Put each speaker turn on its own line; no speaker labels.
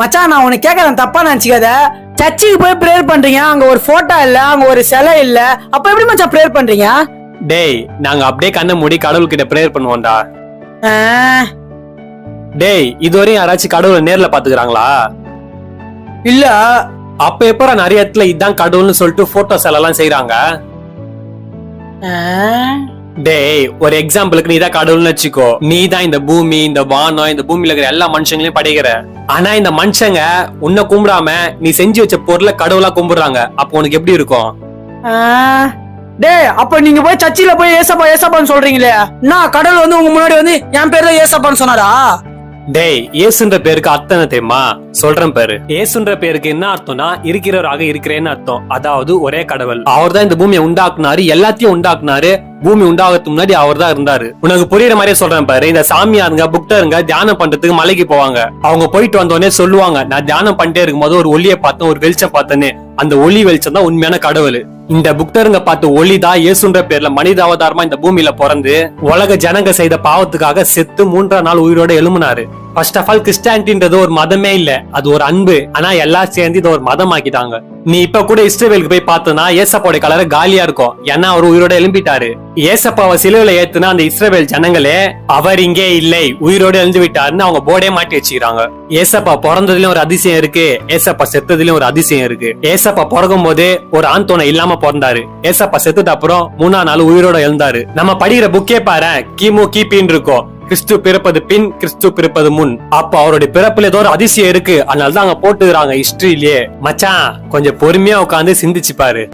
மச்சான் நான் உனக்கு கேட்கறேன் தப்பா நினைச்சுக்காத. சர்ச்சுக்கு போய் ப்ரேயர் பண்றீங்க அங்க ஒரு போட்டோ இல்ல அங்க ஒரு சிலை இல்ல. அப்ப எப்படி மச்சான் ப்ரேயர் பண்றீங்க?
டேய் நாங்க அப்படியே கண்ணை மூடி கடவுள்கிட்ட ப்ரேயர் பண்ணுவோம்டா. டேய் இதுவரையும் யாராச்சும் கடவுளை நேர்ல பாத்துக்கிறாங்களா
இல்ல.
அப்ப எப்பற நிறைய இடத்துல இதான் கடவுள்னு சொல்லிட்டு போட்டோஸ் எல்லாம் செய்றாங்க?
ஆ,
டேய் ஒரு எக்ஸாம்பிளுக்கு நீ தான் கடவுள்னு வச்சுக்கோ. நீ தான் இந்த பூமி இந்த வானம் இந்த பூமியில இருக்கிற எல்லா மனுஷங்களையும் படைக்கிற. ஆனா இந்த மனுஷங்க உன்னை கும்பிடாம நீ செஞ்சு வச்ச பொருளை கடவுளா கும்பிடுறாங்க. அப்போ உனக்கு எப்படி இருக்கும்?
டே டேய் அப்ப நீங்க போய் சர்ச்சில போய் ஏசப்பா ஏசப்பான்னு சொல்றீங்களே? நான் கடவுள் வந்து உங்க முன்னாடி வந்து என் பேர்ல ஏசப்பான்னு சொன்னாரா?
டேய் ஏசுன்ற பேருக்கு அர்த்தம் என்ன தெரியுமா? சொல்றேன் பேரு. ஏசுன்ற பேருக்கு என்ன அர்த்தம்னா இருக்கிறவராக இருக்கிறேன்னு அர்த்தம். அதாவது ஒரே கடவுள். அவர் தான் இந்த பூமியை உண்டாக்குனாரு எல்லாத்தையும் உண்டாக்குனாரு. பூமி உண்டாகிறதுக்கு முன்னாடி அவர் தான் இருந்தாரு. உனக்கு புரியுற மாதிரியே சொல்றேன் பாரு. இந்த சாமியாருங்க புக்டருங்க தியானம் பண்றதுக்கு மலைக்கு போவாங்க. அவங்க போயிட்டு வந்தோடனே சொல்லுவாங்க நான் தியானம் பண்ணிட்டே இருக்கும்போது ஒரு ஒளியை பார்த்தேன் ஒரு வெளிச்சம் பார்த்தேன்னு. அந்த ஒளி வெளிச்சம் தான் உண்மையான கடவுள். இந்த புக்தருங்க பார்த்து ஒளிதா இயேசுன்ற பேர்ல மனித அவதாரமா இந்த பூமியில பிறந்து உலக ஜனங்க செய்த பாவத்துக்காக செத்து மூன்றாம் நாள் உயிரோட எழுமினாரு ஃபர்ஸ்ட் ஆஃப் ஆல் கிறிஸ்டானிட்டின்றது ஒரு மதமே இல்ல. அது ஒரு அன்பு. ஆனா எல்லாம் சேர்ந்து இதை ஒரு மதம் ஆக்கிட்டாங்க நீ இப்ப கூட இஸ்ரேவேலுக்கு போய் பார்த்தனா ஏசப்போட கலர் காலியா இருக்கும். ஏன்னா அவர் உயிரோட எழும்பிட்டாரு. ஏசப்பாவை சிலுவில ஏத்துனா அந்த இஸ்ரேவேல் ஜனங்களே அவர் இங்கே இல்லை உயிரோட எழுந்து விட்டாருன்னு அவங்க போர்டே மாட்டி வச்சுக்கிறாங்க. ஏசப்பா பிறந்ததுலயும் ஒரு அதிசயம் இருக்கு ஏசப்பா செத்ததுலயும் ஒரு அதிசயம் இருக்கு. ஏசப்பா பிறக்கும் போதே ஒரு ஆண் துணை இல்லாம பிறந்தாரு. ஏசப்பா செத்துட்டு அப்புறம் மூணா நாள் உயிரோட எழுந்தாரு. நம்ம படிக்கிற புக்கே பாரு கிமு கிபின்னு இருக்கும். கிறிஸ்து பிறப்பது பின் கிறிஸ்து பிறப்பது முன். அப்ப அவருடைய பிறப்புல ஏதோ ஒரு அதிசயம் இருக்கு. அதனால தான் அங்க போட்டுக்கிறாங்க ஹிஸ்டரியிலேயே மச்சான் கொஞ்சம் பொறுமையா உட்காந்து சிந்திச்சு பாரு.